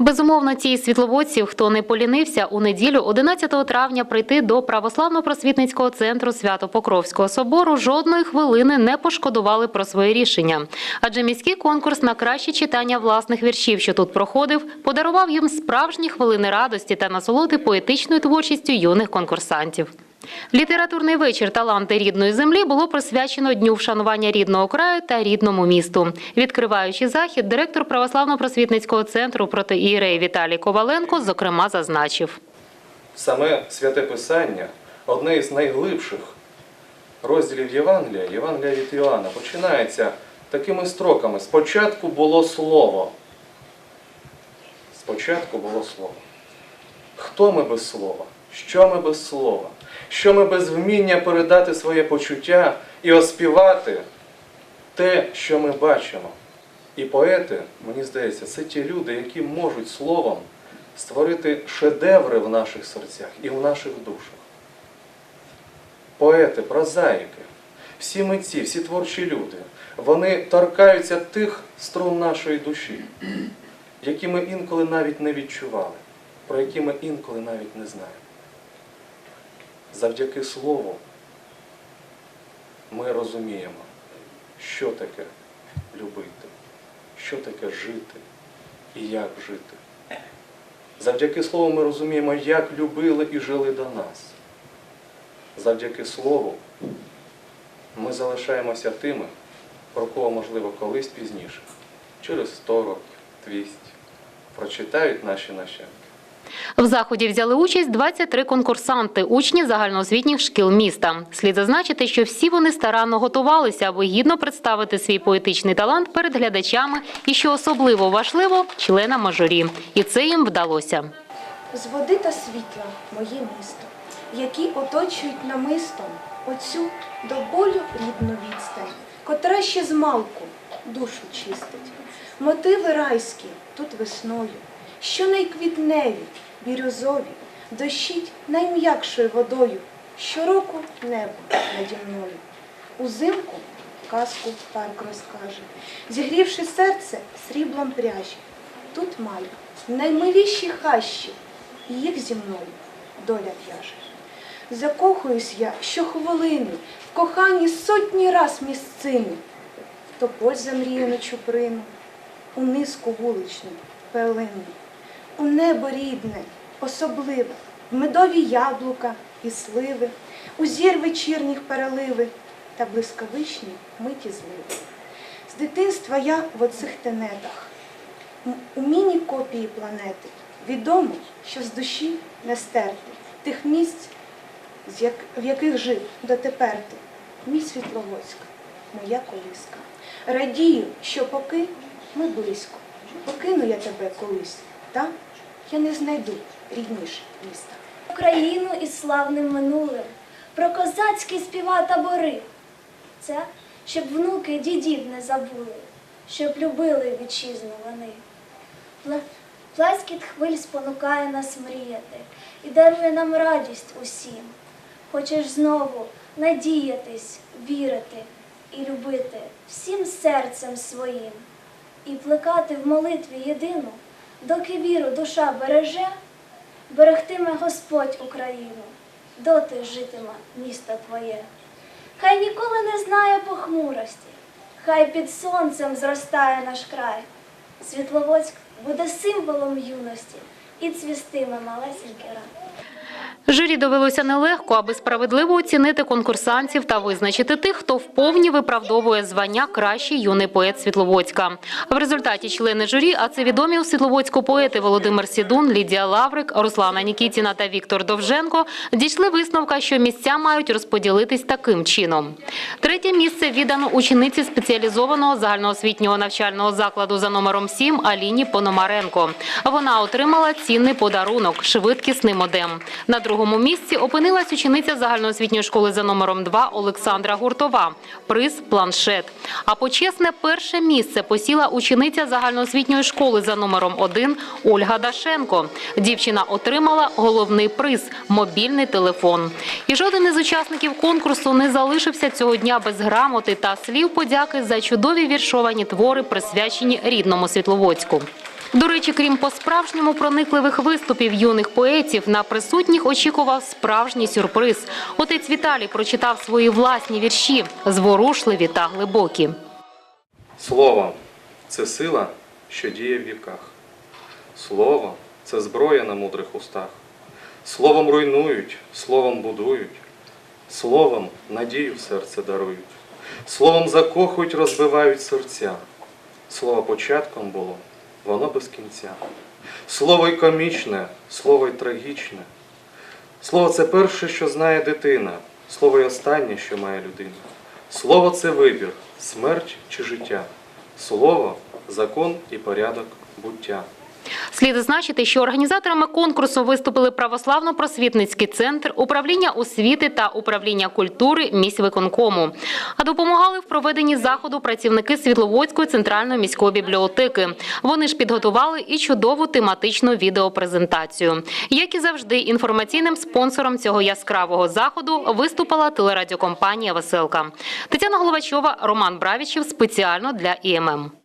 Безумовно, ті світловодців, хто не полінився у неділю 11 травня прийти до православно-просвітницького центру Свято-Покровського собору, жодної хвилини не пошкодували про своє рішення. Адже міський конкурс на краще читання власних віршів, що тут проходив, подарував їм справжні хвилини радості та насолоди поетичною творчістю юних конкурсантів. Літературний вечір Таланти рідної землі було присвячено дню вшанування рідного краю та рідному місту. Відкриваючи захід, директор православно-просвітницького центру протиієрей Віталій Коваленко зокрема зазначив. Саме святе Писання одне із найглибших розділів Євангелія, Євангелія від Іоанна, починається такими строками. Спочатку було слово. Спочатку було слово. Хто ми без слова? Що ми без слова? Що ми без вміння передати своє почуття і оспівати те, що ми бачимо? І поети, мені здається, це ті люди, які можуть словом створити шедеври в наших серцях і в наших душах. Поети, прозаїки, всі митці, всі творчі люди, вони торкаються тих струн нашої душі, які ми інколи навіть не відчували, про які ми інколи навіть не знаємо. Завдяки слову ми розуміємо, що таке любити, що таке жити і як жити. Завдяки слову ми розуміємо, як любили і жили до нас. Завдяки слову ми залишаємося тими, про кого, можливо, колись пізніше, через 100 років, 200, прочитають наші нащадки. В заході взяли участь 23 конкурсанти, учні загальноосвітніх шкіл міста. Слід зазначити, що всі вони старанно готувалися, аби гідно представити свій поетичний талант перед глядачами і, що особливо важливо, членами журі. І це їм вдалося. З води та світла моє місто, які оточують намистом оцю до болю рідну відстань, котра ще з малку душу чистить. Мотиви райські тут весною, що найквітневі, бірюзові, дощить найм'якшою водою, щороку небо наді мною. Узимку казку парк розкаже, зігрівши серце сріблом пряжі. Тут маю наймиліші хащі, і їх зі мною доля в'яже. Закохуюсь я щохвилини, в коханні сотні раз місцини, в тополь замріяну чуприну, у низку вуличну пелину, у небо рідне, особливе, в медові яблука і сливи, у зір вечірніх переливи та блискавичні миті зливи. З дитинства я в оцих тенетах, у міні-копії планети. Відомо, що з душі не стерти тих місць, в яких жив дотепер ти, мій Світловодськ, моя колиска. Радію, що поки ми близько, покину я тебе колись, там я не знайду рідніше міста. Україну із славним минулим, про козацькі співа табори. Це, щоб внуки дідів не забули, щоб любили вітчизну вони. Плескіт хвиль спонукає нас мріяти і дарує нам радість усім. Хочеш знову надіятись, вірити і любити всім серцем своїм, і плекати в молитві єдину, доки віру душа береже, берегтиме Господь Україну, доти житиме місто твоє. Хай ніколи не знає похмурості, хай під сонцем зростає наш край. Світловодськ буде символом юності і цвістиме малесенький рай. Журі довелося нелегко, аби справедливо оцінити конкурсантів та визначити тих, хто вповні виправдовує звання кращий юний поет Світловодська. В результаті члени журі, а це відомі у Світловодську поети Володимир Сідун, Лідія Лаврик, Руслана Нікітіна та Віктор Довженко, дійшли висновка, що місця мають розподілитись таким чином. Третє місце віддано учениці спеціалізованого загальноосвітнього навчального закладу за номером 7 Аліні Пономаренко. Вона отримала цінний подарунок – швидкісний модем. На другому місці опинилась учениця загальноосвітньої школи за номером 2 Олександра Гуртова. Приз – планшет. А почесне перше місце посіла учениця загальноосвітньої школи за номером 1 Ольга Дашенко. Дівчина отримала головний приз – мобільний телефон. І жоден із учасників конкурсу не залишився цього дня без грамоти та слів подяки за чудові віршовані твори, присвячені рідному Світловодську. До речі, крім по-справжньому проникливих виступів юних поетів, на присутніх очікував справжній сюрприз. Отець Віталій прочитав свої власні вірші, зворушливі та глибокі. Слово це сила, що діє в віках. Слово це зброя на мудрих устах. Словом руйнують, словом будують, словом надію в серце дарують, словом закохують, розбивають серця. Слово початком було, воно без кінця. Слово й комічне, слово й трагічне. Слово це перше, що знає дитина, слово й останнє, що має людина. Слово це вибір, смерть чи життя. Слово закон і порядок буття. Слід зазначити, що організаторами конкурсу виступили православно-просвітницький центр, управління освіти та управління культури міськвиконкому. А допомагали в проведенні заходу працівники Світловодської центральної міської бібліотеки. Вони ж підготували і чудову тематичну відеопрезентацію. Як і завжди, інформаційним спонсором цього яскравого заходу виступила телерадіокомпанія Веселка. Тетяна Головачова, Роман Бравічев спеціально для ІММ.